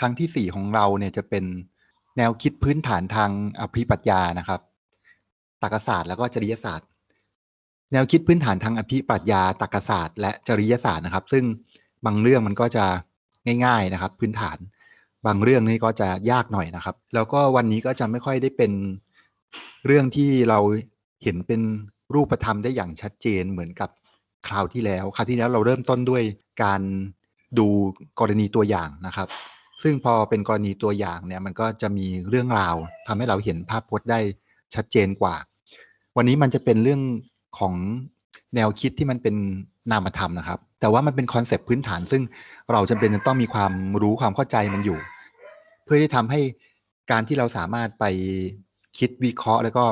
ครั้งที่4ของเราเนี่ยจะเป็นแนวคิดพื้นฐานทางอภิปรัชญานะครับตรรกศาสตร์แล้วก็จริยศาสตร์ แนวคิดพื้นฐานทางอภิปรัชญาตรรกศาสตร์ และจริยศาสตร์นะครับ ซึ่งบางเรื่องมันก็จะง่าย ๆนะครับ พื้นฐาน บางเรื่องนี่ก็จะยากหน่อยนะครับ แล้วก็วันนี้ก็จะไม่ค่อยได้เป็นเรื่องที่เราเห็นเป็นรูปธรรมได้อย่างชัดเจนเหมือนกับคราวที่แล้ว คราวที่แล้วเราเริ่มต้นด้วยการดูกรณีตัวอย่างนะครับ ซึ่งพอเป็นกรณีตัวอย่างเนี่ยมันก็จะมีเรื่องราวทำให้เราเห็นภาพพจน์ได้ชัดเจนกว่า วันนี้มันจะเป็นเรื่องของแนวคิดที่มันเป็นนามธรรมนะครับ แต่ว่ามันเป็นคอนเซปต์พื้นฐาน ซึ่งเราจำเป็นจะต้องมีความรู้ความเข้าใจมันอยู่ เพื่อที่ทำให้การที่เราสามารถไปคิดวิเคราะห์ แล้วก็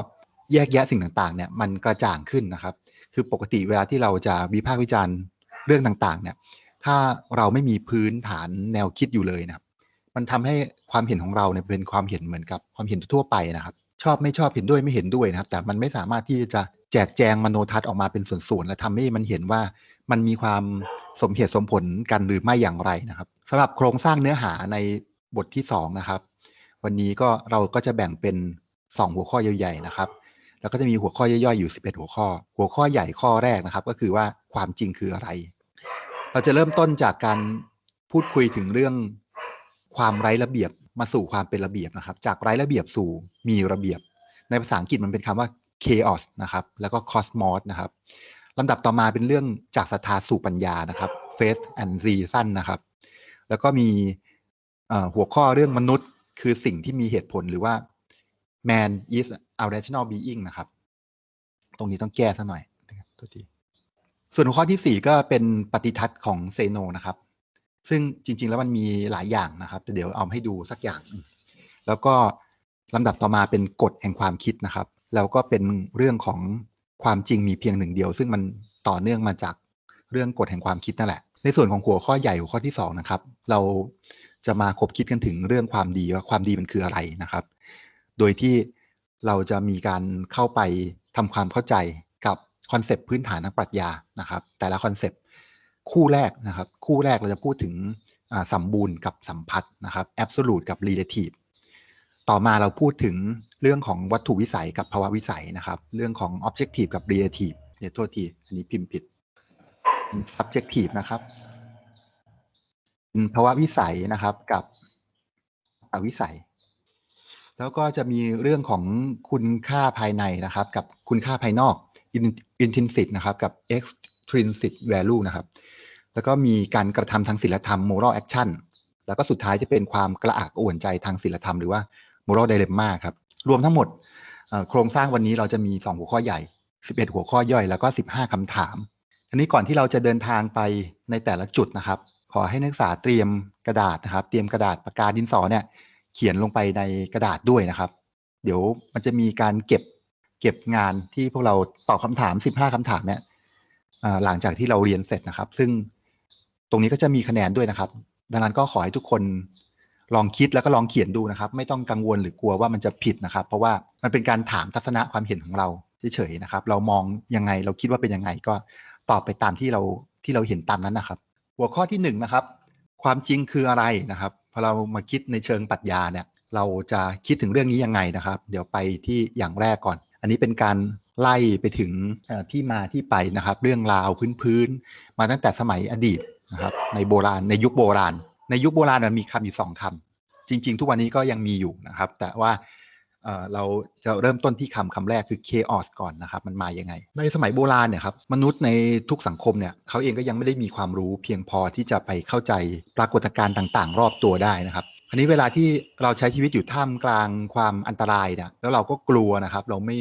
แยกแยะสิ่งต่างๆเนี่ยมันกระจ่างขึ้นนะครับ คือปกติเวลาที่เราจะวิพากษ์วิจารณ์เรื่องต่างๆเนี่ยถ้าเราไม่มีพื้นฐานแนวคิดอยู่เลยนะครับ มันทำให้ความเห็นของเราเนี่ยเป็นความเห็นเหมือนกับความเห็นทั่วไปนะครับ ชอบไม่ชอบเห็นด้วยไม่เห็นด้วยนะครับ แต่มันไม่สามารถที่จะแจกแจงมโนทัศน์ออกมาเป็นส่วนๆและทำให้มันเห็นว่ามันมีความสมเหตุสมผลกันหรือไม่อย่างไรนะครับสำหรับโครงสร้างเนื้อหาในบทที่2นะครับ วันนี้ก็เราก็จะแบ่งเป็น 2 หัวข้อใหญ่ๆนะครับ แล้วก็จะมีหัวข้อย่อยๆอยู่ 11 หัวข้อ หัวข้อใหญ่ข้อแรกนะครับ ก็คือว่าความจริงคืออะไร เราจะเริ่มต้นจากการพูดคุยถึงเรื่อง ความไร้ระเบียบมาสู่ความเป็นระเบียบนะครับ จากไร้ระเบียบสู่มีระเบียบ ในภาษาอังกฤษมันเป็นคำว่า chaos นะครับ แล้วก็ cosmos นะครับลำดับต่อมาเป็นเรื่องจากศรัทธาสู่ปัญญานะครับ faith and reason นะครับ แล้วก็มีหัวข้อเรื่องมนุษย์คือสิ่งที่มีเหตุผลหรือว่า man is a rational being นะครับ ตรงนี้ต้องแก้ซะหน่อยนะครับตัวทีส่วนหัวข้อที่ 4 ก็เป็นปฏิทัศน์ของเซโนนะครับ ซึ่งจริง ๆ แล้วมันมีหลายอย่างนะครับ แต่เดี๋ยวเอาให้ดูสักอย่าง แล้วก็ลำดับต่อมาเป็นกฎแห่งความคิดนะครับ แล้วก็เป็นเรื่องของความจริงมีเพียงหนึ่งเดียว ซึ่งมันต่อเนื่องมาจากเรื่องกฎแห่งความคิดนั่นแหละ ในส่วนของหัวข้อใหญ่หัวข้อที่2นะครับ เราจะมาคบคิดกันถึงเรื่องความดีว่าความดีมันคืออะไรนะครับ โดยที่เราจะมีการเข้าไปทำความเข้าใจกับคอนเซปต์พื้นฐานทางปรัชญานะครับ แต่ละคอนเซปต์ คู่แรกนะครับ คู่แรกเราจะพูดถึงสัมบูรณ์กับสัมพัทธ์นะครับแอบสูตกับ relative ต่อมาเราพูดถึงเรื่องของวัตถุวิสัยกับภาวะวิสัยนะครับ เรื่องของ objective กับ relative เดี๋ยวโทษที อันนี้พิมพ์ผิด subjective นะครับภาวะวิสัยนะครับกับอวิสัย แล้วก็จะมีเรื่องของคุณค่าภายในนะครับ กับคุณค่าภายนอก intrinsic นะครับกับ extrinsic value นะครับ แล้วก็มีการกระทำทางศีลธรรม moral action แล้วก็สุดท้ายจะเป็นความกระอักอ่วนใจทางศีลธรรมหรือว่า moral dilemma ครับ รวมทั้งหมดโครงสร้างวันนี้เราจะมี 2 หัวข้อใหญ่ 11 หัวข้อย่อยแล้วก็ 15คำถาม อันนี้ก่อนที่เราจะเดินทางไปในแต่ละจุดนะครับ ขอให้นักศึกษาเตรียมกระดาษนะครับ เตรียมกระดาษปากกาดินสอเนี่ยเขียนลงไปในกระดาษด้วยนะครับ เดี๋ยวมันจะมีการเก็บเก็บงานที่พวกเราตอบคาถาม 15คำถามเนี่ย หลังจากที่เราเรียนเสร็จนะครับ ซึ่งตรงนี้ก็จะมีคะแนนด้วยนะครับ ดังนั้นก็ขอให้ทุกคนลองคิดแล้วก็ลองเขียนดูนะครับ ไม่ต้องกังวลหรือกลัวว่ามันจะผิดนะครับ เพราะว่ามันเป็นการถามทัศนะความเห็นของเราเฉยๆนะครับ เรามองยังไงเราคิดว่าเป็นยังไงก็ตอบไปตามที่เราที่เราเห็นตามนั้นนะครับ หัวข้อที่1นนะครับ ความจริงคืออะไรนะครับพอเรามาคิดในเชิงปรัชญาเนี่ย เราจะคิดถึงเรื่องนี้ยังไงนะครับ เดี๋ยวไปที่อย่างแรกก่อน อันนี้เป็นการ ไล่ไปถึงที่มาที่ไปนะครับ เรื่องราวพื้นๆมาตั้งแต่สมัยอดีตนะครับ ในโบราณในยุคโบราณ ในยุคโบราณมันมีคำอยู่สองคำจริง ๆ ทุกวันนี้ก็ยังมีอยู่นะครับ แต่ว่าเราจะเริ่มต้นที่คำคำแรกคือ chaos ก่อนนะครับ มันมาอย่างไง ในสมัยโบราณเนี่ยครับมนุษย์ในทุกสังคมเนี่ยเขาเองก็ยังไม่ได้มีความรู้เพียงพอที่จะไปเข้าใจปรากฏการณ์ต่าง ๆ รอบตัวได้นะครับอันนี้เวลาที่เราใช้ชีวิตอยู่ท่ามกลางความอันตรายเนี่ยแล้วเราก็กลัวนะครับ เราไม่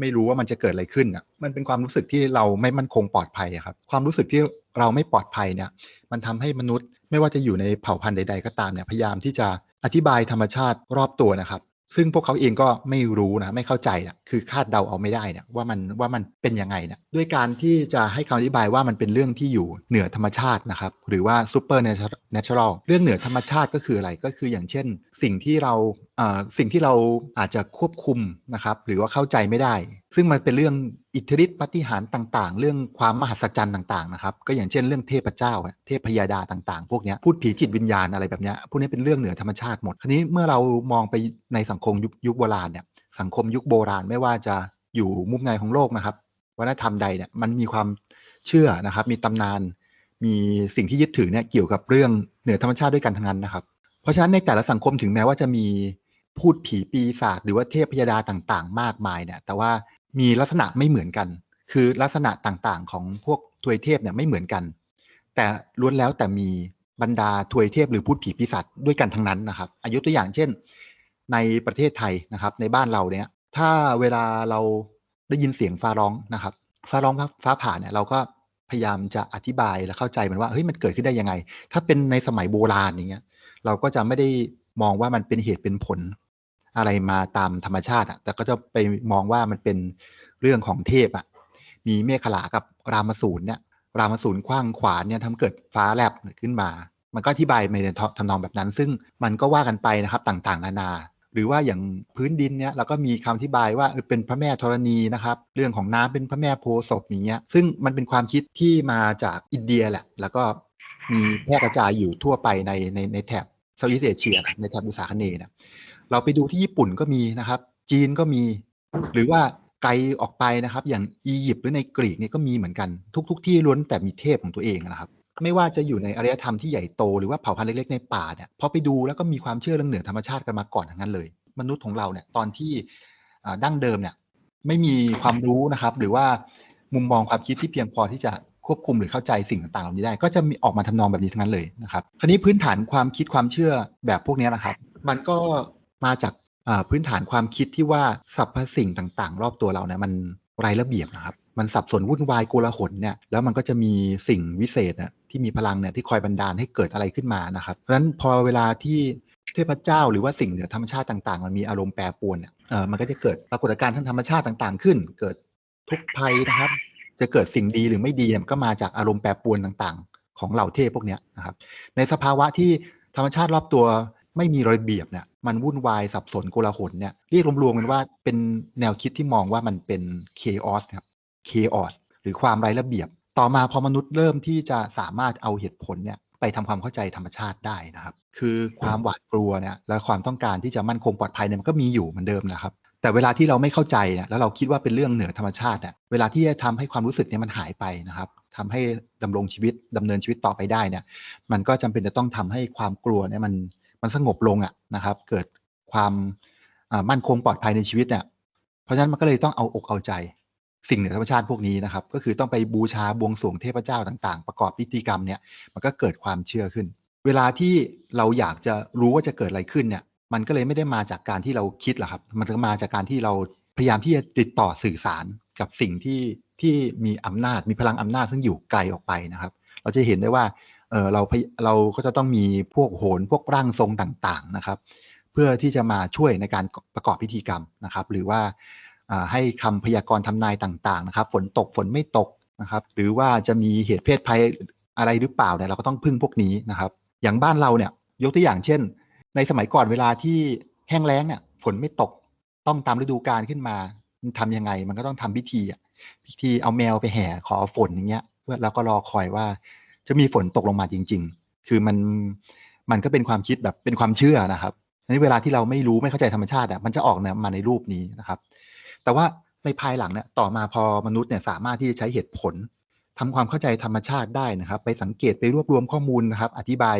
ไม่รู้ว่ามันจะเกิดอะไรขึ้นอะมันเป็นความรู้สึกที่เราไม่มั่นคงปลอดภัยครับ ความรู้สึกที่เราไม่ปลอดภัยเนี่ย มันทำให้มนุษย์ไม่ว่าจะอยู่ในเผ่าพันธุ์ใด ๆ ก็ตามเนี่ยพยายามที่จะอธิบายธรรมชาติรอบตัวนะครับ ซึ่งพวกเขาเองก็ไม่รู้นะไม่เข้าใจอะคือคาดเดาเอาไม่ได้เนี่ยว่ามันว่ามันเป็นยังไงเนี่ยด้วยการที่จะให้คำอธิบายว่ามันเป็นเรื่องที่อยู่เหนือธรรมชาตินะครับ หรือว่าซูเปอร์เนเชอรัลเรื่องเหนือธรรมชาติก็คืออะไรก็คืออย่างเช่น สิ่งที่เรา สิ่งที่เราอาจจะควบคุมนะครับ หรือว่าเข้าใจไม่ได้ ซึ่งมันเป็นเรื่องอิทธิฤทธิปฏิหารต่างๆ เรื่องความมหัศจรรย์ต่างๆนะครับ ก็อย่างเช่นเรื่องเทพเจ้า เทพพยาดาต่างๆ พวกนี้พูดผีจิตวิญญาณอะไรแบบนี้พวกนี้เป็นเรื่องเหนือธรรมชาติหมดคราวนี้เมื่อเรามองไปในสังคมยุคยุคโบราณเนี่ยสังคมยุคโบราณไม่ว่าจะอยู่มุมไหนของโลกนะครับวัฒนธรรมใดเนี่ยมันมีความเชื่อนะครับ มีตำนาน มีสิ่งที่ยึดถือเนี่ยเกี่ยวกับเรื่องเหนือธรรมชาติด้วยกันทั้งนั้นนะครับ เพราะฉะนั้นในแต่ละสังคมถึงแม้ว่าจะมี พูดผีปีศาจหรือว่าเทพพยดาต่างๆ มากมายเนี่ยแต่ว่ามีลักษณะไม่เหมือนกัน คือลักษณะต่างๆ ของพวกทวยเทพเนี่ยไม่เหมือนกัน แต่ล้วนแล้วแต่มีบรรดาทวยเทพหรือพูดผีปีศาจด้วยกันทั้งนั้นนะครับอายุตัวอย่างเช่น ในประเทศไทยนะครับในบ้านเราเนี่ยถ้าเวลาเราได้ยินเสียงฟ้าร้องนะครับฟ้าร้องฟ้าผ่าเนี่ยเราก็พยายามจะอธิบายและเข้าใจมันว่าเฮ้ยมันเกิดขึ้นได้ยังไง ถ้าเป็นในสมัยโบราณอย่างเงี้ยเราก็จะไม่ได้มองว่ามันเป็นเหตุเป็นผล อะไรมาตามธรรมชาติอะแต่ก็จะไปมองว่ามันเป็นเรื่องของเทพอะมีเมฆขลากับรามสูรเนี่ยรามสูรคว้างขวานเนี่ยทำเกิดฟ้าแลบขึ้นมา มันก็อธิบายในทำนองแบบนั้น ซึ่งมันก็ว่ากันไปนะครับต่างๆ นานา หรือว่าอย่างพื้นดินเนี่ยเราก็มีคำอธิบายว่าเป็นพระแม่ธรณีนะครับ เรื่องของน้ำเป็นพระแม่โพศพอย่างเงี้ยซึ่งมันเป็นความคิดที่มาจากอินเดียแหละ แล้วก็มีแพร่กระจายอยู่ทั่วไปในในในแถบเซาท์อีสเอเชียในแถบอุตสาคเนย์นะ เราไปดูที่ญี่ปุ่นก็มีนะครับ จีนก็มี หรือว่าไกลออกไปนะครับ อย่างอียิปต์หรือในกรีกเนี่ยก็มีเหมือนกันทุกๆที่ล้วนแต่มีเทพของตัวเองนะครับ ไม่ว่าจะอยู่ในอารยธรรมที่ใหญ่โตหรือว่าเผ่าพันธุ์เล็กๆในป่าเนี่ยพอไปดูแล้วก็มีความเชื่อเรื่องเหนือธรรมชาติกันมาก่อนทั้งนั้นเลย มนุษย์ของเราเนี่ยตอนที่ดั้งเดิมเนี่ยไม่มีความรู้นะครับ หรือว่ามุมมองความคิดที่เพียงพอที่จะควบคุมหรือเข้าใจสิ่งต่างๆเหล่านี้ได้ ก็จะมีออกมาทำนองแบบนี้ทั้งนั้นเลยนะครับ คราวนี้พื้นฐานความคิดความเชื่อแบบพวกนี้นะครับ มันก็ มาจากพื้นฐานความคิดที่ว่าสรรพสิ่งต่างๆ รอบตัวเราเนี่ยมันไร้ระเบียบนะครับ มันสับสนวุ่นวายโกลาหลเนี่ยแล้วมันก็จะมีสิ่งวิเศษนะที่มีพลังเนี่ยที่คอยบันดาลให้เกิดอะไรขึ้นมานะครับเพราะฉะนั้นพอเวลาที่เทพเจ้าหรือว่าสิ่งเหนือธรรมชาติต่างๆ มันมีอารมณ์แปรปรวนเนี่ยมันก็จะเกิดปรากฏการณ์ทางธรรมชาติต่างๆ ขึ้น เกิดทุกภัยนะครับ จะเกิดสิ่งดีหรือไม่ดีมันก็มาจากอารมณ์แปรปรวนต่างๆ ของเหล่าเทพพวกนี้นะครับในสภาวะที่ธรรมชาติรอบตัว ไม่มีระเบียบเนี่ยมันวุ่นวายสับสนโกลาหลเนี่ยเรียกรวมๆกันว่าเป็นแนวคิดที่มองว่ามันเป็น chaos ครับ chaos หรือความไร้ระเบียบ ต่อมาพอมนุษย์เริ่มที่จะสามารถเอาเหตุผลเนี่ยไปทำความเข้าใจธรรมชาติได้นะครับ คือความหวาดกลัวเนี่ยและความต้องการที่จะมั่นคงปลอดภัยเนี่ยมันก็มีอยู่เหมือนเดิมนะครับ แต่เวลาที่เราไม่เข้าใจเนี่ยแล้วเราคิดว่าเป็นเรื่องเหนือธรรมชาติเนี่ยเวลาที่จะทำให้ความรู้สึกเนี่ยมันหายไปนะครับทำให้ดำรงชีวิตดำเนินชีวิตต่อไปได้เนี่ยมันก็จำเป็นจะต้องทำให้ความกลัวเนี่ยมัน มันสงบลงอะนะครับ เกิดความมั่นคงปลอดภัยในชีวิตเนี่ยเพราะฉะนั้นมันก็เลยต้องเอาอกเอาใจสิ่งเหนือธรรมชาติพวกนี้นะครับ ก็คือต้องไปบูชาบวงสรวงเทพเจ้าต่าง ๆ ประกอบพิธีกรรมเนี่ยมันก็เกิดความเชื่อขึ้น เวลาที่เราอยากจะรู้ว่าจะเกิดอะไรขึ้นเนี่ย มันก็เลยไม่ได้มาจากการที่เราคิดหรอกครับ มันก็มาจากการที่เราพยายามที่จะติดต่อสื่อสารกับสิ่งที่ที่มีอำนาจมีพลังอำนาจซึ่งอยู่ไกลออกไปนะครับ เราจะเห็นได้ว่า เออเราเราก็จะต้องมีพวกโหนพวกร่างทรงต่างๆนะครับ เพื่อที่จะมาช่วยในการประกอบพิธีกรรมนะครับ หรือว่าให้คำพยากรณ์ทำนายต่างๆนะครับ ฝนตกฝนไม่ตกนะครับ หรือว่าจะมีเหตุเพศภัยอะไรหรือเปล่าเนี่ยเราก็ต้องพึ่งพวกนี้นะครับ อย่างบ้านเราเนี่ยยกตัวอย่างเช่น ในสมัยก่อนเวลาที่แห้งแล้งเนี่ยฝนไม่ตกต้องตามฤดูกาลขึ้นมาทํำยังไงมันก็ต้องทำพิธีพิธีเอาแมวไปแห่ขอฝนอย่างเงี้ยเพื่อแล้วก็รอคอยว่า จะมีฝนตกลงมาจริง ๆ คือมันมันก็เป็นความคิดแบบเป็นความเชื่อนะครับในเวลาที่เราไม่รู้ไม่เข้าใจธรรมชาติอะมันจะออกเนี่ยมาในรูปนี้นะครับ แต่ว่าในภายหลังเนี่ยต่อมาพอมนุษย์เนี่ยสามารถที่จะใช้เหตุผลทำความเข้าใจธรรมชาติได้นะครับ ไปสังเกตไปรวบรวมข้อมูลนะครับ อธิบาย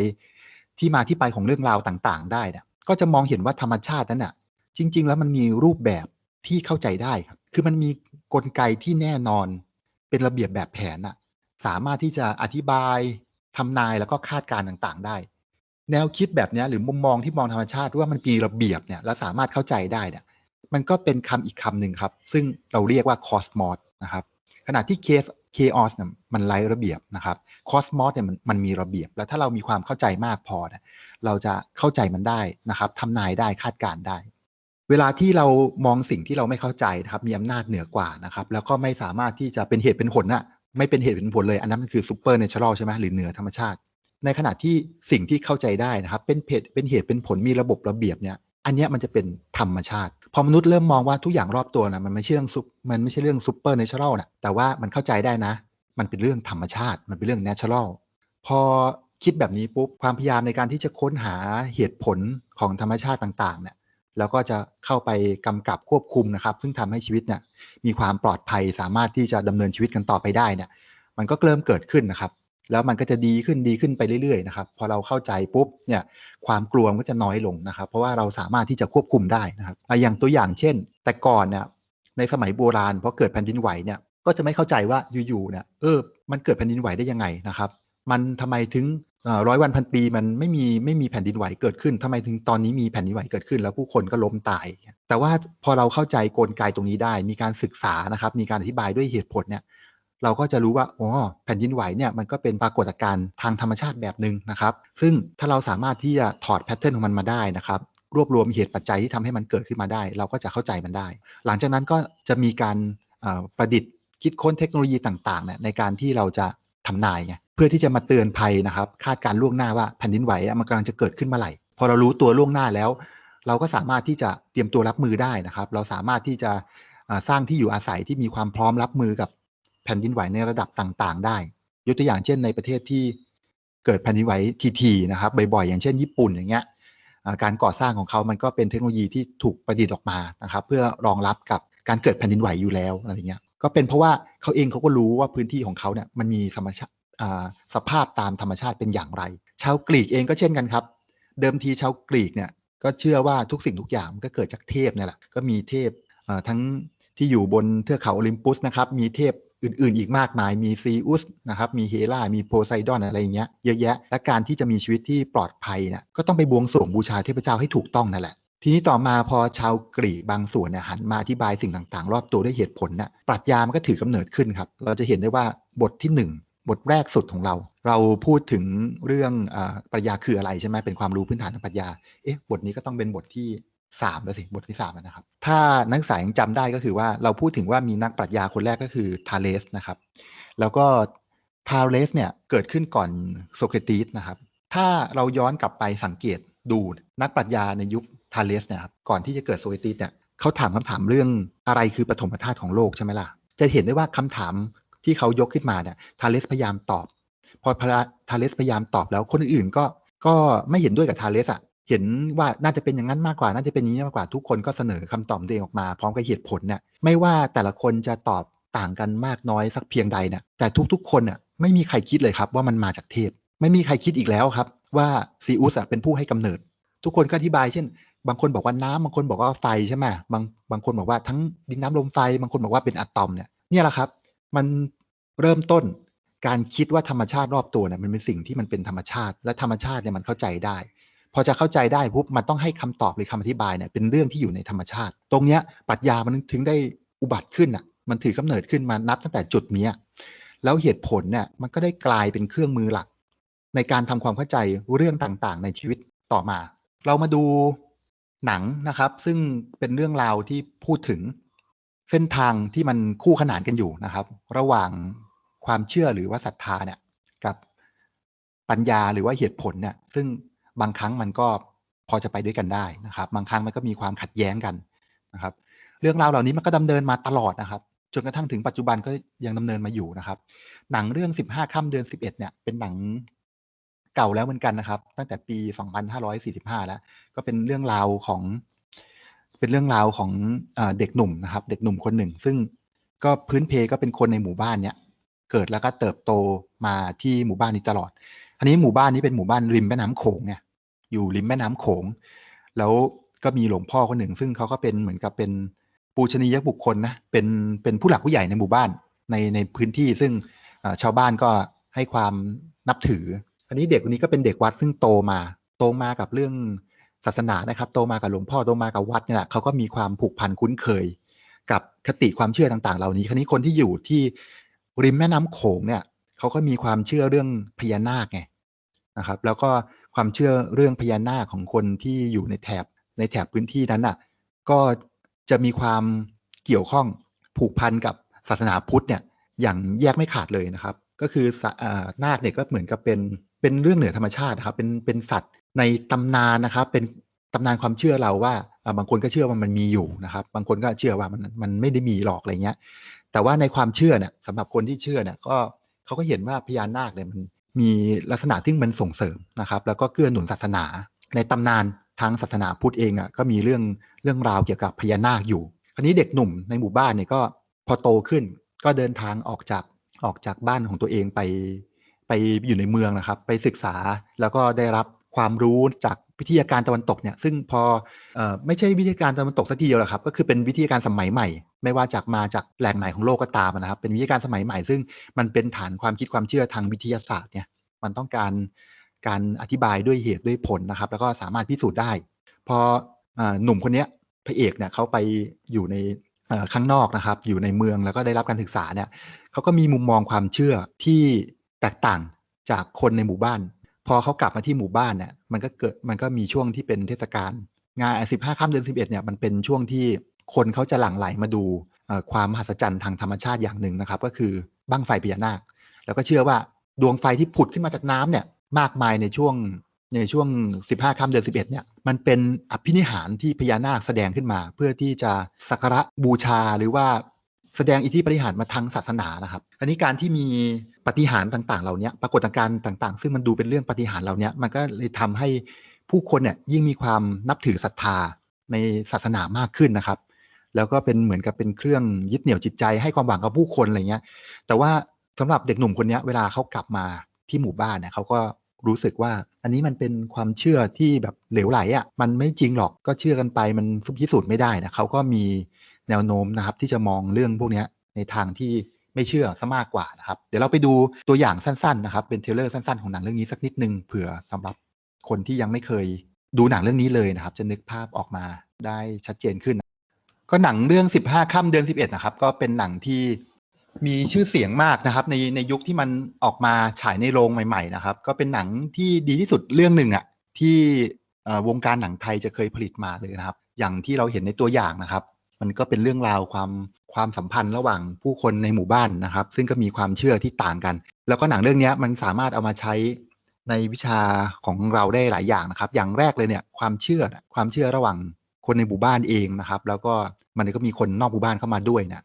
ที่มาที่ไปของเรื่องราวต่างๆ ได้เนี่ยก็จะมองเห็นว่าธรรมชาตินั้นน่ะจริง ๆ แล้วมันมีรูปแบบที่เข้าใจได้ครับคือมันมีกลไกที่แน่นอนเป็นระเบียบแบบแผนอะ สามารถที่จะอธิบายทำนายแล้วก็คาดการณ์ต่างๆ ได้ แนวคิดแบบนี้หรือมุมมองที่มองธรรมชาติว่ามันมีระเบียบเนี่ยและสามารถเข้าใจได้เนี่ยมันก็เป็นคำอีกคำหนึ่งครับ ซึ่งเราเรียกว่าคอสมอสนะครับขณะที่เคสเคออสเนี่ยมันไร้ระเบียบนะครับคอสมอสเนี่ยมันมันมีระเบียบ แล้วถ้าเรามีความเข้าใจมากพอเนี่ยเราจะเข้าใจมันได้นะครับทำนายได้คาดการได้ เวลาที่เรามองสิ่งที่เราไม่เข้าใจนะครับมีอำนาจเหนือกว่านะครับ แล้วก็ไม่สามารถที่จะเป็นเหตุเป็นผลอะ ไม่เป็นเหตุเป็นผลเลย อันนั้นมันคือซูเปอร์เนเชอรัลใช่ไหมหรือเหนือธรรมชาติ ในขณะที่สิ่งที่เข้าใจได้นะครับเป็นเหตุเป็นเหตุเป็นผลมีระบบระเบียบเนี่ยอันนี้มันจะเป็นธรรมชาติ พอมนุษย์เริ่มมองว่าทุกอย่างรอบตัวนะมันไม่ใช่เรื่องซุปมันไม่ใช่เรื่องซูเปอร์เนเชอรัลนะแต่ว่ามันเข้าใจได้นะ มันเป็นเรื่องธรรมชาติ มันเป็นเรื่องเนเชอรัลพอคิดแบบนี้ปุ๊บความพยายามในการที่จะค้นหาเหตุผลของธรรมชาติต่างๆเนี่ย แล้วก็จะเข้าไปกำกับควบคุมนะครับ ซึ่งทำให้ชีวิตเนี่ยมีความปลอดภัยสามารถที่จะดำเนินชีวิตกันต่อไปได้เนี่ย มันก็เริ่มเกิดขึ้นนะครับ แล้วมันก็จะดีขึ้นดีขึ้นไปเรื่อยๆนะครับ พอเราเข้าใจปุ๊บเนี่ยความกลัวมันก็จะน้อยลงนะครับ เพราะว่าเราสามารถที่จะควบคุมได้นะครับอย่างตัวอย่างเช่น แต่ก่อนเนี่ยในสมัยโบราณพอเกิดแผ่นดินไหวเนี่ยก็จะไม่เข้าใจว่าอยู่ๆเนี่ยเออมันเกิดแผ่นดินไหวได้ยังไงนะครับ มันทำไมถึงร้อยวันพันปีมันไม่มีไม่มีแผ่นดินไหวเกิดขึ้นทำไมถึงตอนนี้มีแผ่นดินไหวเกิดขึ้น แล้วผู้คนก็ล้มตาย แต่ว่าพอเราเข้าใจกลไกตรงนี้ได้ มีการศึกษานะครับ มีการอธิบายด้วยเหตุผลเนี่ยเราก็จะรู้ว่าอ๋อแผ่นดินไหวเนี่ยมันก็เป็นปรากฏการณ์ทางธรรมชาติแบบหนึ่งนะครับ ซึ่งถ้าเราสามารถที่จะถอดแพทเทิร์นของมันมาได้นะครับรวบรวมเหตุปัจจัยที่ทำให้มันเกิดขึ้นมาได้ เราก็จะเข้าใจมันได้ หลังจากนั้นก็จะมีการประดิษฐ์คิดค้นเทคโนโลยีต่างๆเนี่ยในการที่เราจะทำนายไง เพื่อที่จะมาเตือนภัยนะครับ คาดการล่วงหน้าว่าแผ่นดินไหวมันกำลังจะเกิดขึ้นเมื่อไหร่ พอเรารู้ตัวล่วงหน้าแล้ว เราก็สามารถที่จะเตรียมตัวรับมือได้นะครับ เราสามารถที่จะสร้างที่อยู่อาศัยที่มีความพร้อมรับมือกับแผ่นดินไหวในระดับต่างๆ ได้ ยกตัวอย่างเช่นในประเทศที่เกิดแผ่นดินไหวทีๆนะครับบ่อยๆ อย่างเช่น ญี่ปุ่นอย่างเงี้ยการก่อสร้างของเขามันก็เป็นเทคโนโลยีที่ถูกประดิษฐ์ออกมานะครับ เพื่อรองรับกับการเกิดแผ่นดินไหวอยู่แล้วอะไรเงี้ยก็เป็นเพราะว่าเขาเองเขาก็รู้ว่าพื้นที่ของเขาเนี่ยมันมีธรรมชาติ สภาพตามธรรมชาติเป็นอย่างไร ชาวกรีกเองก็เช่นกันครับ เดิมทีชาวกรีกเนี่ยก็เชื่อว่าทุกสิ่งทุกอย่างมันก็เกิดจากเทพนี่แหละก็มีเทพทั้งที่อยู่บนเทือกเขาโอลิมปุสนะครับมีเทพอื่นๆ อีกมากมาย มีซีอุสนะครับ มีเฮรามีโพไซดอนอะไรอย่างเงี้ย เยอะแยะ และการที่จะมีชีวิตที่ปลอดภัยเนี่ยก็ต้องไปบวงสรวงบูชาเทพเจ้าให้ถูกต้องนั่นแหละ ทีนี้ต่อมาพอชาวกรีกบางส่วนเนี่ยหันมาอธิบายสิ่งต่างๆ รอบตัวด้วยเหตุผลน่ะ ปรัชญามันก็ถือกำเนิดขึ้นครับ เราจะเห็นได้ว่าบทที่ 1 บทแรกสุดของเรา เราพูดถึงเรื่องอปรัชญาคืออะไรใช่ไหมเป็นความรู้พื้นฐานทางปรัชญาเอ๊ะบทนี้ก็ต้องเป็นบทที่สามแล้วสิบทที่สามนะครับ ถ้านักศึกษายังจำได้ก็คือว่าเราพูดถึงว่ามีนักปรัชญาคนแรกก็คือทาเลสนะครับ แล้วก็ทาเลสเนี่ยเกิดขึ้นก่อนโซเครติสนะครับ ถ้าเราย้อนกลับไปสังเกตดูนักปรัชญาในยุคทาเลสเนี่ยครับก่อนที่จะเกิดโซเครติสเนี่ยเขาถามคำถามเรื่องอะไรคือปฐมธาตุของโลกใช่ไหมล่ะ จะเห็นได้ว่าคำถาม ที่เขายกขึ้นมาเนี่ยทาเลสพยายามตอบ พอทาเลสพยายามตอบแล้วคนอื่นก็ก็ไม่เห็นด้วยกับทาเลสอะเห็นว่าน่าจะเป็นอย่างนั้นมากกว่า น่าจะเป็นอย่างนี้มากกว่าทุกคนก็เสนอคำตอบตัวเองออกมา พร้อมกับเหตุผลเนี่ยไม่ว่าแต่ละคนจะตอบต่างกันมากน้อยสักเพียงใดเนี่ยแต่ทุกๆ คนน่ยไม่มีใครคิดเลยครับว่ามันมาจากเทพ ไม่มีใครคิดอีกแล้วครับ ว่าซีอุสเป็นผู้ให้กำเนิด ทุกคนก็อธิบายเช่น บางคนบอกว่าน้ำบางคนบอกว่าไฟใช่ไหมบางบางคนบอกว่าทั้งดินน้ำลมไฟ บางคนบอกว่าเป็นอะตอมเนี่ยเนี่ยแหละครับ มันเริ่มต้นการคิดว่าธรรมชาติรอบตัวเนี่ยมันเป็นสิ่งที่มันเป็นธรรมชาติ และธรรมชาติเนี่ยมันเข้าใจได้ พอจะเข้าใจได้ปุ๊บมันต้องให้คำตอบหรือคำอธิบายเนี่ยเป็นเรื่องที่อยู่ในธรรมชาติ ตรงเนี้ยปรัชญามันถึงได้อุบัติขึ้นอะมันถือกำเนิดขึ้นมานับตั้งแต่จุดเนี้ยแล้วเหตุผลเนี่ยมันก็ได้กลายเป็นเครื่องมือหลัก ในการทำความเข้าใจเรื่องต่างๆ ในชีวิตต่อมา เรามาดูหนังนะครับ ซึ่งเป็นเรื่องราวที่พูดถึง เส้นทางที่มันคู่ขนานกันอยู่นะครับ ระหว่างความเชื่อหรือว่าศรัทธาเนี่ยกับปัญญาหรือว่าเหตุผลเนี่ยซึ่งบางครั้งมันก็พอจะไปด้วยกันได้นะครับ บางครั้งมันก็มีความขัดแย้งกันนะครับ เรื่องราวเหล่านี้มันก็ดำเนินมาตลอดนะครับ จนกระทั่งถึงปัจจุบันก็ยังดำเนินมาอยู่นะครับ หนังเรื่อง 15 ค่ำเดือน 11 เนี่ยเป็นหนังเก่าแล้วเหมือนกันนะครับ ตั้งแต่ปี 2545 แล้ว ก็เป็นเรื่องราวของ เป็นเรื่องราวของเด็กหนุ่มนะครับ เด็กหนุ่มคนหนึ่ง ซึ่งก็พื้นเพก็เป็นคนในหมู่บ้านเนี่ยเกิดแล้วก็เติบโตมาที่หมู่บ้านนี้ตลอด อันนี้หมู่บ้านนี้เป็นหมู่บ้านริมแม่น้ำโขงเนี่ยอยู่ริมแม่น้ำโขง แล้วก็มีหลวงพ่อคนหนึ่ง ซึ่งเขาก็เป็นเหมือนกับเป็นปูชนียบุคคลนะเป็นเป็นผู้หลักผู้ใหญ่ในหมู่บ้านในในพื้นที่ ซึ่งชาวบ้านก็ให้ความนับถือ อันนี้เด็กคนนี้ก็เป็นเด็กวัดซึ่งโตมา โตมากับเรื่อง ศาสนานะครับโตมากับหลวงพ่อโตมากับวัดเนี่ยเขาก็มีความผูกพันคุ้นเคย กับคติความเชื่อต่าง ๆ เหล่านี้ คราวนี้คนที่อยู่ที่ริมแม่น้ำโขงเนี่ยเขาก็มีความเชื่อเรื่องพญานาคไงนะครับ แล้วก็ความเชื่อเรื่องพญานาคของคนที่อยู่ในแถบในแถบพื้นที่นั้นอะก็จะมีความเกี่ยวข้องผูกพันกับศาสนาพุทธเนี่ยอย่างแยกไม่ขาดเลยนะครับ ก็คือนาคเนี่ยก็เหมือนกับเป็นเป็นเรื่องเหนือธรรมชาติครับเป็นเป็นสัตว์ ในตำนานนะครับ เป็นตำนานความเชื่อเราว่าบางคนก็เชื่อว่ามันมีอยู่นะครับ บางคนก็เชื่อว่ามันมันไม่ได้มีหรอกอะไรเงี้ย แต่ว่าในความเชื่อเนี่ยสำหรับคนที่เชื่อเนี่ยก็เขาก็เห็นว่าพญานาคเนี่ยมันมีลักษณะที่มันส่งเสริมนะครับ แล้วก็เกื้อหนุนศาสนา ในตำนานทางศาสนาพุทธเองอะก็มีเรื่องเรื่องราวเกี่ยวกับพญานาคอยู่ คราวนี้เด็กหนุ่มในหมู่บ้านเนี่ยก็พอโตขึ้นก็เดินทางออกจากออกจากบ้านของตัวเองไป ไปอยู่ในเมืองนะครับ ไปศึกษาแล้วก็ได้รับ ความรู้จากวิทยาการตะวันตกเนี่ยซึ่งพออไม่ใช่วิทยาการตะวันตกสักทีเดียวหรอกครับก็คือเป็นวิทยาการสมัยใหม่ ไม่ว่าจากมาจากแหล่งไหนของโลกก็ตามนะครับ เป็นวิทยาการสมัยใหม่ ซึ่งมันเป็นฐานความคิดความเชื่อทางวิทยาศาสตร์เนี่ยมันต้องการการอธิบายด้วยเหตุด้วยผลนะครับ แล้วก็สามารถพิสูจน์ได้ พออหนุ่มคนนี้พระเอกเนี่ยเขาไปอยู่ในข้างนอกนะครับ อยู่ในเมืองแล้วก็ได้รับการศึกษาเนี่ยเขาก็มีมุมมองความเชื่อที่แตกต่างจากคนในหมู่บ้าน พอเขากลับมาที่หมู่บ้านเนี่ยมันก็เกิดมันก็มีช่วงที่เป็นเทศกาลงานสิบห้าค่ำเดือนสิบเอ็ดเนี่ยมันเป็นช่วงที่คนเขาจะหลั่งไหลมาดูความมหัศจรรย์ทางธรรมชาติอย่างหนึ่งนะครับ ก็คือบั้งไฟพญานาค แล้วก็เชื่อว่าดวงไฟที่ผุดขึ้นมาจากน้ำเนี่ยมากมายในช่วงในช่วง 15ค่ำเดือน 11เนี่ยมันเป็นอภินิหารที่พญานาคแสดงขึ้นมา เพื่อที่จะสักการะบูชาหรือว่า แสดงอิทธิปฏิหารมาทางศาสนานะครับ อันนี้การที่มีปฏิหารต่างๆ เหล่านี้ปรากฏการณ์ต่างๆ ซึ่งมันดูเป็นเรื่องปฏิหารเหล่านี้มันก็เลยทำให้ผู้คนเนี่ยยิ่งมีความนับถือศรัทธาในศาสนามากขึ้นนะครับ แล้วก็เป็นเหมือนกับเป็นเครื่องยึดเหนี่ยวจิตใจให้ความหวังกับผู้คนอะไรเงี้ย แต่ว่าสำหรับเด็กหนุ่มคนนี้เวลาเขากลับมาที่หมู่บ้านเนี่ยเขาก็รู้สึกว่าอันนี้มันเป็นความเชื่อที่แบบเหลวไหลอะ่ะมันไม่จริงหรอกก็เชื่อกันไปมันพิสูจน์ไม่ได้นะเขาก็มี แนวโน้มนะครับ ที่จะมองเรื่องพวกนี้ในทางที่ไม่เชื่อซะมากกว่านะครับ เดี๋ยวเราไปดูตัวอย่างสั้นๆนะครับเป็นเทรลเลอร์สั้นๆของหนังเรื่องนี้สักนิดนึงเผื่อสำหรับคนที่ยังไม่เคยดูหนังเรื่องนี้เลยนะครับ จะนึกภาพออกมาได้ชัดเจนขึ้น ก็หนังเรื่อง 15 ค่ำเดือน 11 นะครับ ก็เป็นหนังที่มีชื่อเสียงมากนะครับ ในในยุคที่มันออกมาฉายในโรงใหม่ ๆ นะครับ ก็เป็นหนังที่ดีที่สุดเรื่องหนึ่งอะ่ะที่วงการหนังไทยจะเคยผลิตมาเลยนะครับ อย่างที่เราเห็นในตัวอย่างนะครับ มันก็เป็นเรื่องราวความความสัมพันธ์ระหว่างผู้คนในหมู่บ้านนะครับ ซึ่งก็มีความเชื่อที่ต่างกัน แล้วก็หนังเรื่องนี้มันสามารถเอามาใช้ในวิชาของเราได้หลายอย่างนะครับ อย่างแรกเลยเนี่ยความเชื่อความเชื่อระหว่างคนในหมู่บ้านเองนะครับ แล้วก็มันก็มีคนนอกหมู่บ้านเข้ามาด้วยเนี่ย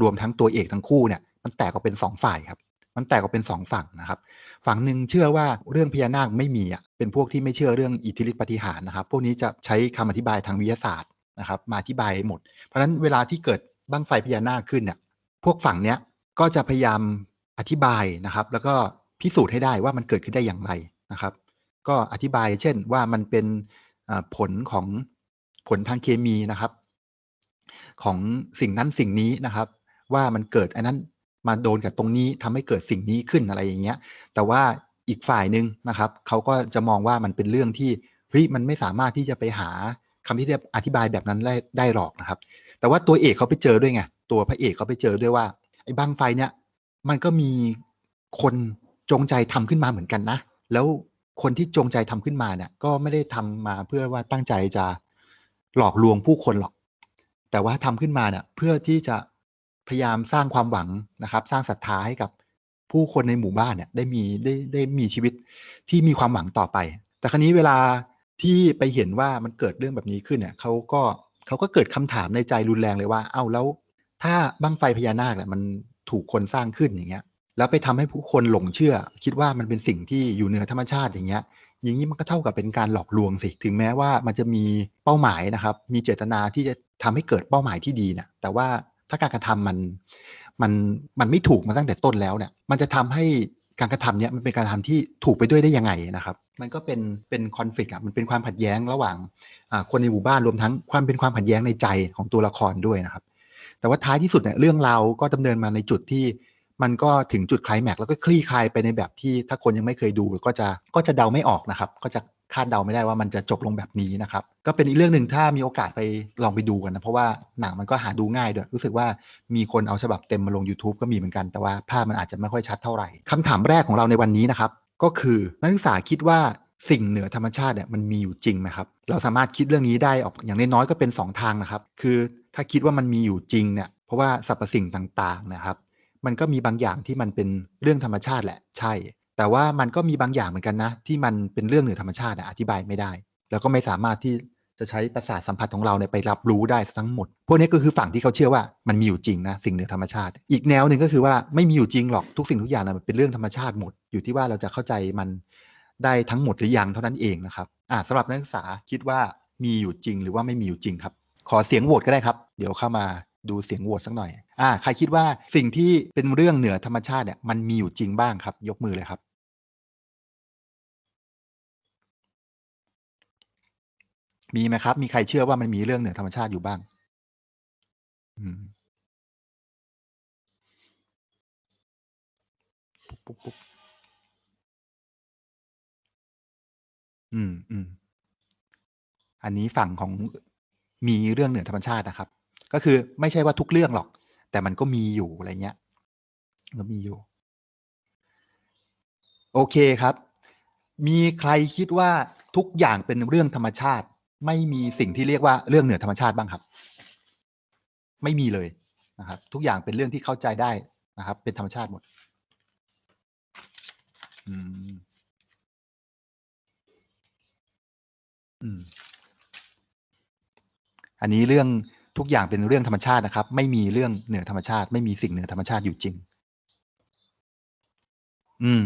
รวมทั้งตัวเอกทั้งคู่เนี่ยมันแตกออกเป็นสองฝ่ายครับมันแตกออกเป็นสองฝั่งนะครับ ฝั่งหนึ่งเชื่อว่าเรื่องพญานาคไม่มีอะเป็นพวกที่ไม่เชื่อเรื่องอิทธิฤทธิปฏิหารนะครับ พวกนี้จะใช้คำอธิบายทางวิทยาศาสตร์ นะครับมาอธิบายหมด เพราะฉะนั้นเวลาที่เกิดบั้งไฟพญานาคขึ้นเนี่ยพวกฝั่งเนี้ยก็จะพยายามอธิบายนะครับ แล้วก็พิสูจน์ให้ได้ว่ามันเกิดขึ้นได้อย่างไรนะครับ ก็อธิบายเช่นว่ามันเป็นผลของผลทางเคมีนะครับ ของสิ่งนั้นสิ่งนี้นะครับ ว่ามันเกิดอันนั้นมาโดนกับตรงนี้ทำให้เกิดสิ่งนี้ขึ้นอะไรอย่างเงี้ย แต่ว่าอีกฝ่ายหนึ่งนะครับเขาก็จะมองว่ามันเป็นเรื่องที่เฮ้ยมันไม่สามารถที่จะไปหา คำที่จะอธิบายแบบนั้นได้ได้หรอกนะครับ แต่ว่าตัวเอกเขาไปเจอด้วยไงตัวพระเอกเขาไปเจอด้วยว่าไอ้บั้งไฟเนี่ยมันก็มีคนจงใจทำขึ้นมาเหมือนกันนะ แล้วคนที่จงใจทำขึ้นมาเนี่ยก็ไม่ได้ทำมาเพื่อว่าตั้งใจจะหลอกลวงผู้คนหรอก แต่ว่าทำขึ้นมาเนี่ยเพื่อที่จะพยายามสร้างความหวังนะครับ สร้างศรัทธาให้กับผู้คนในหมู่บ้านเนี่ยได้มีได้ได้มีชีวิตที่มีความหวังต่อไป แต่ครั้นี้เวลา ที่ไปเห็นว่ามันเกิดเรื่องแบบนี้ขึ้นเนี่ยเขาก็เขาก็เกิดคำถามในใจรุนแรงเลยว่า เอ้าแล้ว ถ้าบั้งไฟพญานาคเนี่ยมันถูกคนสร้างขึ้นอย่างเงี้ย แล้วไปทำให้ผู้คนหลงเชื่อ คิดว่ามันเป็นสิ่งที่อยู่เหนือธรรมชาติอย่างเงี้ยอย่างนี้มันก็เท่ากับเป็นการหลอกลวงสิ ถึงแม้ว่ามันจะมีเป้าหมายนะครับ มีเจตนาที่จะทำให้เกิดเป้าหมายที่ดีเนี่ยแต่ว่าถ้าการกระทำมันมันมันไม่ถูกมาตั้งแต่ต้นแล้วเนี่ย มันจะทำให้ การกระทำเนี้ยมันเป็นการทำทำที่ถูกไปด้วยได้ยังไงนะครับ มันก็เป็นเป็นคอนฟ lict อะมันเป็นความขัดแย้งระหว่างคนในหมู่บ้านรวมทั้งความเป็นความขัดแย้งในใจของตัวละครด้วยนะครับ แต่ว่าท้ายที่สุดเนี่ยเรื่องราวก็ดำเนินมาในจุดที่มันก็ถึงจุดคลายแม็กซ์แล้วก็คลี่คลายไปในแบบที่ถ้าคนยังไม่เคยดูก็จะก็จะเดาไม่ออกนะครับ ก็จะ คาดเดาไม่ได้ว่ามันจะจบลงแบบนี้นะครับ ก็เป็นอีกเรื่องหนึ่งถ้ามีโอกาสไปลองไปดูกันนะ เพราะว่าหนังมันก็หาดูง่ายด้วย รู้สึกว่ามีคนเอาฉบับเต็มมาลง YouTube ก็มีเหมือนกัน แต่ว่าภาพมันอาจจะไม่ค่อยชัดเท่าไหร่คำถามแรกของเราในวันนี้นะครับ ก็คือนักศึกษาคิดว่าสิ่งเหนือธรรมชาติเนี่ยมันมีอยู่จริงไหมครับ เราสามารถคิดเรื่องนี้ได้ออกอย่างน้อยๆก็เป็น 2 ทางนะครับ คือถ้าคิดว่ามันมีอยู่จริงเนี่ยเพราะว่าสรรพสิ่งต่างๆนะครับ มันก็มีบางอย่างที่มันเป็นเรื่องธรรมชาติแหละใช่ แต่ว่ามันก็มีบางอย่างเหมือนกันนะ ที่มันเป็นเรื่องเหนือธรรมชาติอธิบายไม่ได้ แล้วก็ไม่สามารถที่จะใช้ประสาทสัมผัสของเราเนี่ยไปรับรู้ได้ทั้งหมด พวกนี้ก็คือฝั่งที่เขาเชื่อว่ามันมีอยู่จริงนะสิ่งเหนือธรรมชาติ อีกแนวหนึ่งก็คือว่าไม่มีอยู่จริงหรอกทุกสิ่งทุกอย่างนะมันเป็นเรื่องธรรมชาติหมด อยู่ที่ว่าเราจะเข้าใจมันได้ทั้งหมดหรือยังเท่านั้นเองนะครับอ่าสำหรับนักศึกษาคิดว่ามีอยู่จริงหรือว่าไม่มีอยู่จริงครับ ขอเสียงโหวตก็ได้ครับ เดี๋ยวเข้ามาดูเสียงโหวตสักหน่อยอ่าใครคิดว่าสิ่งที่เป็นเรื่องเหนือธรรมชาติเนี่ยมันมีอยู่จริงบ้างครับ ยกมือเลยครับ มีไหมครับ มีใครเชื่อว่ามันมีเรื่องเหนือธรรมชาติอยู่บ้าง อืมปุ๊บปุ๊บอืมอืมอันนี้ฝั่งของมีเรื่องเหนือธรรมชาตินะครับ ก็คือไม่ใช่ว่าทุกเรื่องหรอก แต่มันก็มีอยู่อะไรเงี้ยก็มีอยู่ โอเคครับ มีใครคิดว่าทุกอย่างเป็นเรื่องธรรมชาติ ไม่มีสิ่งที่เรียกว่าเรื่องเหนือธรรมชาติบ้างครับ ไม่มีเลยนะครับ ทุกอย่างเป็นเรื่องที่เข้าใจได้นะครับ เป็นธรรมชาติหมดอืมอืมอันนี้เรื่องทุกอย่างเป็นเรื่องธรรมชาตินะครับ ไม่มีเรื่องเหนือธรรมชาติ ไม่มีสิ่งเหนือธรรมชาติอยู่จริง อืม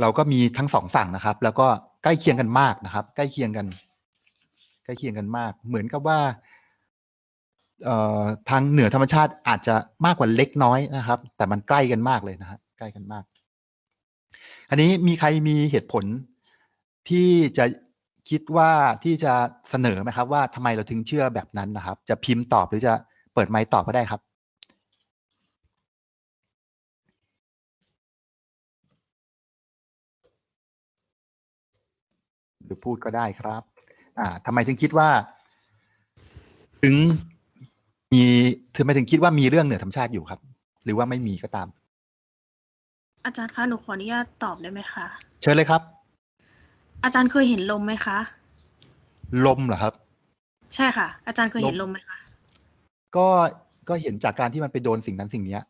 เราก็มีทั้งสองฝั่งนะครับ แล้วก็ใกล้เคียงกันมากนะครับ ใกล้เคียงกัน ใกล้เคียงกันมาก เหมือนกับว่าทางเหนือธรรมชาติอาจจะมากกว่าเล็กน้อยนะครับ แต่มันใกล้กันมากเลยนะฮะใกล้กันมาก อันนี้มีใครมีเหตุผลที่จะคิดว่าที่จะเสนอไหมครับ ว่าทำไมเราถึงเชื่อแบบนั้นนะครับ จะพิมพ์ตอบหรือจะเปิดไมค์ตอบก็ได้ครับหรือพูดก็ได้ครับ อ่าทำไมถึงคิดว่า ถึงมีถึงไมถึงคิดว่ามีเรื่องเหนือธรรมชาติอยู่ครับ หรือว่าไม่มีก็ตาม อาจารย์คะหนูขออนุญาตตอบได้ไหมคะเชิญเลยครับ อาจารย์เคยเห็นลมไหมคะ ลมเหรอครับ ใช่ค่ะ อาจารย์เคยเห็นลลมมไหมคะก็ก็เห็นจากการที่มันไปโดนสิ่งนั้นสิ่งเนี้ย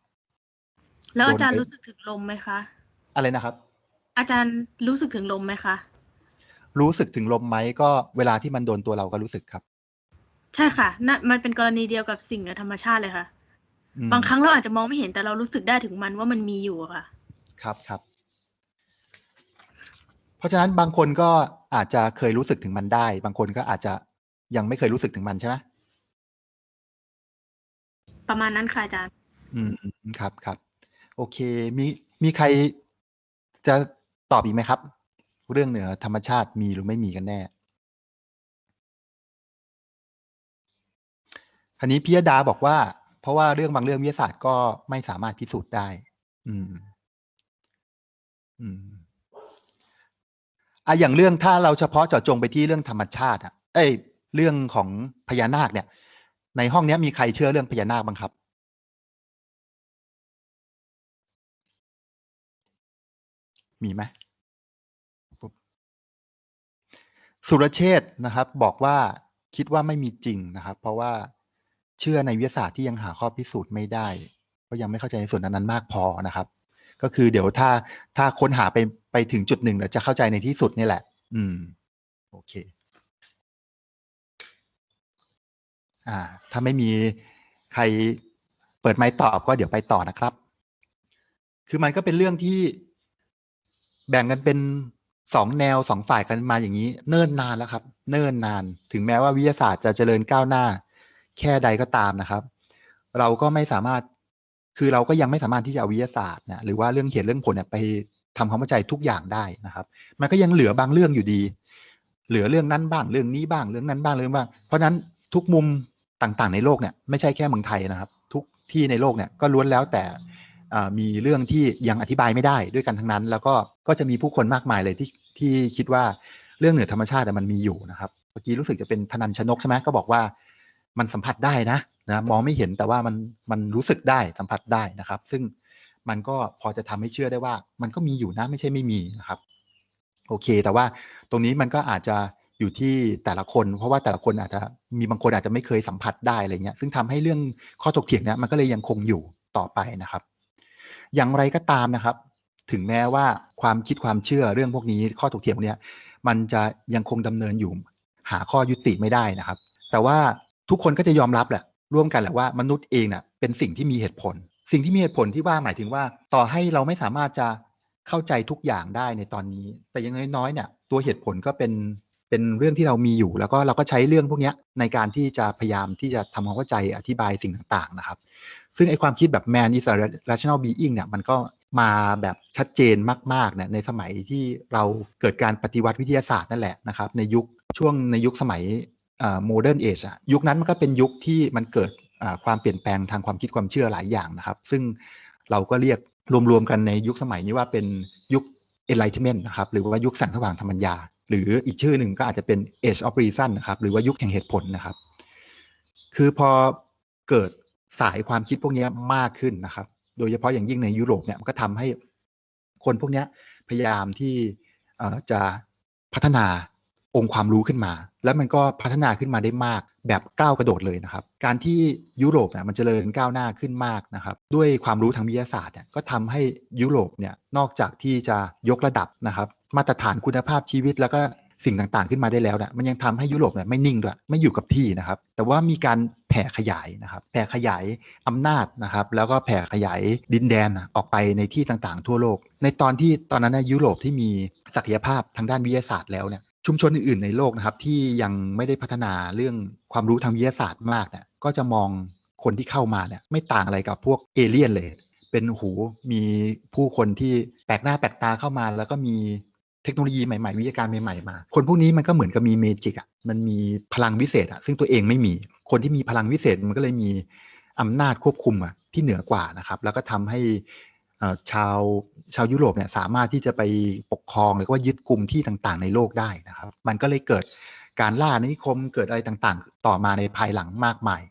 แล้วโดนอาจารย์ไปรู้สึกถึงลมไหมคะ อะไรนะครับ อาจารย์รู้สึกถึงลมไหมคะ รู้สึกถึงลมไหมก็เวลาที่มันโดนตัวเราก็รู้สึกครับ ใช่ค่ะนั่นมันเป็นกรณีเดียวกับสิ่งเหนือธรรมชาติเลยค่ะอืมบางครั้งเราอาจจะมองไม่เห็นแต่เรารู้สึกได้ถึงมันว่ามันมีอยู่อะค่ะ ครับครับ เพราะฉะนั้นบางคนก็อาจจะเคยรู้สึกถึงมันได้ บางคนก็อาจจะยังไม่เคยรู้สึกถึงมันใช่ไหมประมาณนั้นค่ะอาจารย์ อืมอืมครับครับ โอเค มีมีใครจะตอบอีกไหมครับ เรื่องเหนือธรรมชาติมีหรือไม่มีกันแน่อันนี้พิยดาบอกว่า เพราะว่าเรื่องบางเรื่องวิทยาศาสตร์ก็ไม่สามารถพิสูจน์ได้ อืม อืมอะอย่างเรื่องถ้าเราเฉพาะเจาะจงไปที่เรื่องธรรมชาติ อะ เอ้ย เรื่องของพญานาคเนี่ย ในห้องนี้มีใครเชื่อเรื่องพญานาคบ้างครับ มีไหม สุรเชษฐ์นะครับ บอกว่าคิดว่าไม่มีจริงนะครับ เพราะว่าเชื่อในวิทยาศาสตร์ที่ยังหาข้อพิสูจน์ไม่ได้ก็ยังไม่เข้าใจในส่วนนั้นมากพอนะครับ ก็คือเดี๋ยวถ้าถ้าค้นหาไปไปถึงจุดหนึ่งแล้วจะเข้าใจในที่สุดนี่แหละ อืม โอเค อ่า ถ้าไม่มีใครเปิดไมค์ตอบก็เดี๋ยวไปต่อนะครับ คือมันก็เป็นเรื่องที่แบ่งกันเป็น สองแนวสองฝ่ายกันมาอย่างนี้ เนิ่นนานแล้วครับ เนิ่นนาน ถึงแม้ว่าวิทยาศาสตร์จะเจริญก้าวหน้า แค่ใดก็ตามนะครับ เราก็ไม่สามารถคือเราก็ยังไม่สามารถที่จะเอาวิทยาศาสตร์เนี่ยหรือว่าเรื่องเหตุเรื่องผลเนี่ยไปทำความเข้าใจทุกอย่างได้นะครับ มันก็ยังเหลือบางเรื่องอยู่ดี เหลือเรื่องนั้นบ้างเรื่องนี้บ้างเรื่องนั้นบ้างเรื่องบ้าง เพราะนั้นทุกมุมต่างๆ ในโลกเนี่ยไม่ใช่แค่เมืองไทยนะครับ ทุกที่ในโลกเนี่ยก็ล้วนแล้วแต่ มีเรื่องที่ยังอธิบายไม่ได้ด้วยกันทั้งนั้น แล้วก็ก็จะมีผู้คนมากมายเลยที่ที่คิดว่าเรื่องเหนือธรรมชาติอะมันมีอยู่นะครับเมื่อกี้รู้สึกจะเป็นธนันชนกใช่ไหมก็บอกว่ามันสัมผัสได้นะนะมองไม่เห็นแต่ว่ามันมันรู้สึกได้สัมผัสได้นะครับ ซึ่งมันก็พอจะทำให้เชื่อได้ว่า มันก็มีอยู่นะไม่ใช่ไม่มีนะครับ โอเค แต่ว่าตรงนี้มันก็อาจจะอยู่ที่แต่ละคน เพราะว่าแต่ละคนอาจจะมีบางคนอาจจะไม่เคยสัมผัสได้อะไรเงี้ยซึ่งทำให้เรื่องข้อถกเถียงเนี้ยมันก็เลยยังคงอยู่ต่อไปนะครับ อย่างไรก็ตามนะครับ ถึงแม้ว่าความคิดความเชื่อเรื่องพวกนี้ ข้อถกเถียงพวกเนี้ยมันจะยังคงดำเนินอยู่ หาข้อยุติไม่ได้นะครับ แต่ว่าทุกคนก็จะยอมรับแหละร่วมกันแหละว่ามนุษย์เองเน่ะเป็นสิ่งที่มีเหตุผล สิ่งที่มีเหตุผลที่ว่าหมายถึงว่า ต่อให้เราไม่สามารถจะเข้าใจทุกอย่างได้ในตอนนี้ แต่ยังน้อยๆเนี่ยตัวเหตุผลก็เป็นเป็นเรื่องที่เรามีอยู่ แล้วก็เราก็ใช้เรื่องพวกนี้ในการที่จะพยายามที่จะทำความเข้าใจอธิบายสิ่งต่างๆนะครับ ซึ่งไอความคิดแบบ man is a rational being เนี่ยมันก็มาแบบชัดเจนมากๆเนี่ยในสมัยที่เราเกิดการปฏิวัติวิทยาศาสตร์นั่นแหละนะครับในยุคช่วงในยุคสมัยโมเดิร์นเอจอะยุคนั้นมันก็เป็นยุคที่มันเกิดความเปลี่ยนแปลงทางความคิดความเชื่อหลายอย่างนะครับ ซึ่งเราก็เรียกรวมๆกันในยุคสมัยนี้ว่าเป็นยุค enlightenment นะครับหรือว่ายุคแสงสว่างทางปัญญา หรืออีกชื่อหนึ่งก็อาจจะเป็น age of reason นะครับหรือว่ายุคแห่งเหตุผลนะครับ คือพอเกิด สายความคิดพวกนี้มากขึ้นนะครับ โดยเฉพาะอย่างยิ่งในยุโรปเนี่ยมันก็ทำให้คนพวกนี้พยายามที่จะพัฒนาองค์ความรู้ขึ้นมา แล้วมันก็พัฒนาขึ้นมาได้มากแบบก้าวกระโดดเลยนะครับ การที่ยุโรปเนี่ยมันจเจริญก้าวหน้าขึ้นมากนะครับ ด้วยความรู้ทางวิทยาศาสตร์เนี่ยก็ทำให้ยุโรปเนี่ยนอกจากที่จะยกระดับนะครับ มาตรฐานคุณภาพชีวิตแล้วก็ สิ่งต่างๆขึ้นมาได้แล้วเนี่ยมันยังทำให้ยุโรปเนี่ยไม่นิ่งด้วยไม่อยู่กับที่นะครับ แต่ว่ามีการแผ่ขยายนะครับ แผ่ขยายอำนาจนะครับ แล้วก็แผ่ขยายดินแดนออกไปในที่ต่างๆ ทั่วโลก ในตอนที่ตอนนั้นยุโรปที่มีศักยภาพทางด้านวิทยาศาสตร์แล้วเนี่ยชุมชนอื่นๆในโลกนะครับที่ยังไม่ได้พัฒนาเรื่องความรู้ทางวิทยาศาสตร์มากเนี่ยก็จะมองคนที่เข้ามาเนี่ยไม่ต่างอะไรกับพวกเอเลี่ยนเลย เป็นหูมีผู้คนที่แปลกหน้าแปลกตาเข้ามา แล้วก็มี เทคโนโลยีใหม่ๆ วิทยาการใหม่ๆมา คนพวกนี้มันก็เหมือนกับมีเมจิกอะมันมีพลังวิเศษอะซึ่งตัวเองไม่มี คนที่มีพลังวิเศษมันก็เลยมีอำนาจควบคุมอะที่เหนือกว่านะครับ แล้วก็ทำให้ชาวชาวยุโรปเนี่ยสามารถที่จะไปปกครองหรือว่ายึดกลุ่มที่ต่างๆ ในโลกได้นะครับ มันก็เลยเกิดการล่านิคมเกิดอะไรต่างๆ ต่อมาในภายหลังมากมาย